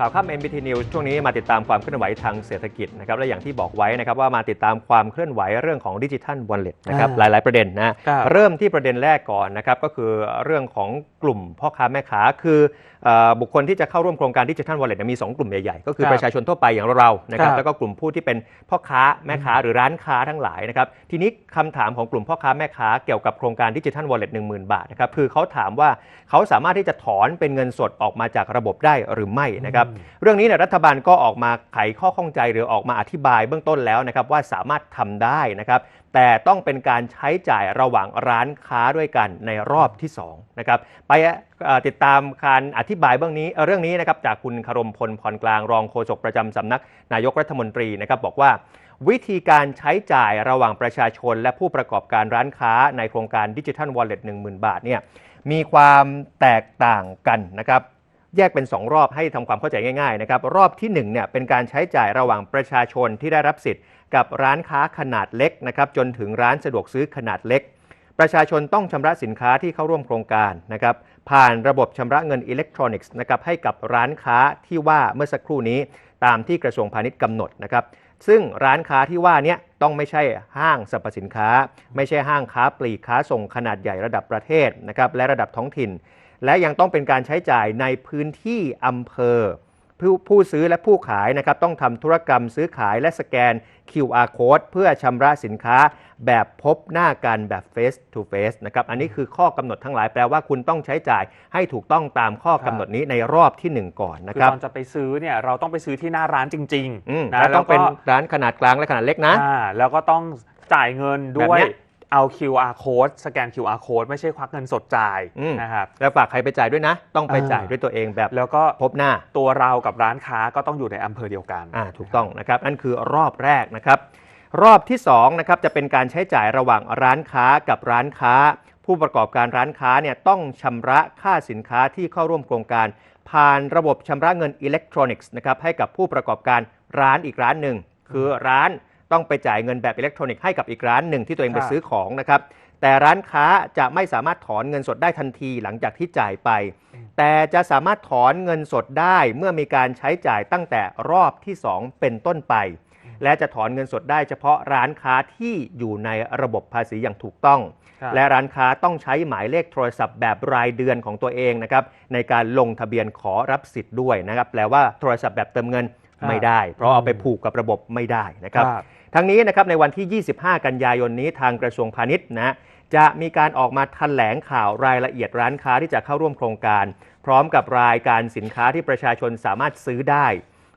ข่าวข้าม MBT News ช่วงนี้มาติดตามความเคลื่อนไหวทางเศรษฐกิจนะครับและอย่างที่บอกไว้นะครับว่ามาติดตามความเคลื่อนไหวเรื่องของดิจิทัลวอลเล็ตนะครับหอ่าลาย ๆ ประเด็นนะครับเริ่มที่ประเด็นแรกก่อนนะครับก็คือเรื่องของกลุ่มพ่อค้าแม่ค้าคือเอ่อบุคคลที่จะเข้าร่วมโครงการดิจิทัลวอลเล็ตมี 2 กลุ่มใหญ่ ๆ ก็คือครับประชาชนทั่วไปอย่างเราๆนะครับครับแล้วก็กลุ่มผู้ที่เป็นพ่อค้าแม่ค้าหรือร้านค้าทั้งหลายนะครับทีนี้คำถามของกลุ่มพ่อค้าแม่ค้าเกี่ยวกับโครงการดิจิทัลวอลเล็ตหนึ่งหมื่นบาทนะครับคือเขาถามว่าเขาสามารถที่จะถอนเป็นเงินสดออกมาจากระบบได้หรือไม่นะครับเรื่องนี้เนี่ยรัฐบาลก็ออกมาไขข้อข้องใจหรือออกมาอธิบายเบื้องต้นแล้วนะครับว่าสามารถทำได้นะครับแต่ต้องเป็นการใช้จ่ายระหว่างร้านค้าด้วยกันในรอบที่2นะครับไปเอ่อติดตามการอธิบายเบื้องนี้เอ่อเรื่องนี้นะครับจากคุณคารมพลพรกลางรองโฆษกประจำสำนักนายกรัฐมนตรีนะครับบอกว่าวิธีการใช้จ่ายระหว่างประชาชน และผู้ประกอบการร้านค้าในโครงการดิจิทัลวอลเล็ต10,000บาทเนี่ยมีความแตกต่างกันนะครับ แยกเป็น 2 รอบให้ทำความเข้าใจง่ายๆนะครับรอบที่1เนี่ยเป็นการใช้จ่ายระหว่างประชาชนที่ได้รับสิทธิ์ กับร้านค้าขนาดเล็กนะครับจนถึงร้านสะดวกซื้อขนาดเล็ก ประชาชนต้องชำระสินค้าที่เข้าร่วมโครงการนะครับผ่านระบบชำระเงินอิเล็กทรอนิกส์นะครับให้กับร้านค้าที่ว่าเมื่อสักครู่นี้ ตามที่กระทรวงพาณิชย์กำหนดนะครับซึ่งร้านค้าที่ว่านี้ต้องไม่ใช่ห้างสรรพสินค้า ไม่ใช่ห้างค้าปลีกค้าส่งขนาดใหญ่ระดับประเทศนะครับและระดับท้องถิ่น และยังต้องเป็นการใช้จ่ายในพื้นที่อำเภอ ผู้ผู้ซื้อและผู้ขายนะครับต้องทำธุรกรรมซื้อขายและสแกน QR code เพื่อชำระสินค้าแบบพบหน้ากันแบบ face to face นะครับอันนี้คือข้อกำหนดทั้งหลายแปลว่าคุณต้องใช้จ่ายให้ถูกต้องตามข้อกำหนดนี้ในรอบทีหนึ่1 ก่อนนะคือครับ ตอนจะไปซื้อเนี่ยเราต้องไปซื้อที่หน้าร้านจริงอืมๆนะและต้องเป็นก็ร้านขนาดกลางและขนาดเล็กนะ อ่าแล้วก็ต้องจ่ายเงินด้วแบบย เนี้ย เอา QR code สแกน QR code ไม่ใช่ควักเงินสดจ่ายอืม นะครับแล้วฝากใครไปจ่ายด้วยนะ ต้องไปอ่าจ่ายด้วยตัวเองแบบแล้วก็พบหน้า ตัวเรากับร้านค้าก็ต้องอยู่ในอำเภอเดียวกัน อ่าถูกต้องนะครับนั่นคือรอบแรกนะครับ รอบที่2นะครับจะเป็นการใช้จ่ายระหว่างร้านค้ากับร้านค้า ผู้ประกอบการร้านค้าเนี่ยต้องชำระค่าสินค้าที่เข้าร่วมโครงการ ผ่านระบบชำระเงินอิเล็กทรอนิกส์นะครับให้กับผู้ประกอบการร้านอีกร้านหนึ่ง คือร้าน ต้องไปจ่ายเงินแบบอิเล็กทรอนิกส์ให้กับอีกร้านหนึ่งที่ตัวเองไปครับซื้อของนะครับ แต่ร้านค้าจะไม่สามารถถอนเงินสดได้ทันทีหลังจากที่จ่ายไป แต่จะสามารถถอนเงินสดได้เมื่อมีการใช้จ่ายตั้งแต่รอบที่ 2 เป็นต้นไป และจะถอนเงินสดได้เฉพาะร้านค้าที่อยู่ในระบบภาษีอย่างถูกต้องครับและร้านค้าต้องใช้หมายเลขโทรศัพท์แบบรายเดือนของตัวเองนะครับในการลงทะเบียนขอรับสิทธิ์ด้วยนะครับแปลว่าโทรศัพท์แบบเติมเงินครับ ไม่ได้ เพราะเอาไปผูกกับระบบไม่ได้นะครับครับ ทั้งนี้นะครับในวันที่ 25 กันยายนนี้ทางกระทรวงพาณิชย์นะจะมีการออกมาแถลงข่าวรายละเอียดร้านค้าที่จะเข้าร่วมโครงการ พร้อมกับรายการสินค้าที่ประชาชนสามารถซื้อได้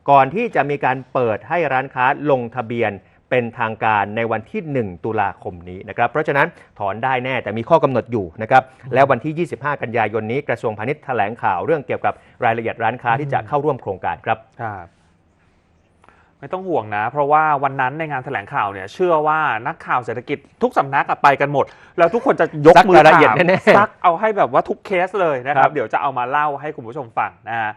ก่อนที่จะมีการเปิดให้ร้านค้าลงทะเบียนเป็นทางการในวันที่ 1 ตุลาคมนี้นะครับ เพราะฉะนั้นถอนได้แน่แต่มีข้อกำหนดอยู่นะครับ แล้ววันที่ 25 กันยายนนี้กระทรวงพาณิชย์แถลงข่าวเรื่องเกี่ยวกับรายละเอียดร้านค้าที่จะเข้าร่วมโครงการครับครับ ไม่ต้องห่วงนะ เพราะว่าวันนั้นในงานแถลงข่าวเนี่ย เชื่อว่านักข่าวเศรษฐกิจทุกสำนักอะไปกันหมด แล้วทุกคนจะยกซักมือรายละเอียดถามแน่ๆซักเอาให้แบบว่าทุกเคสเลยนะคครัรับบเดี๋ยวจะเอามาเล่าให้คุณผู้ชมฟังนะฮะ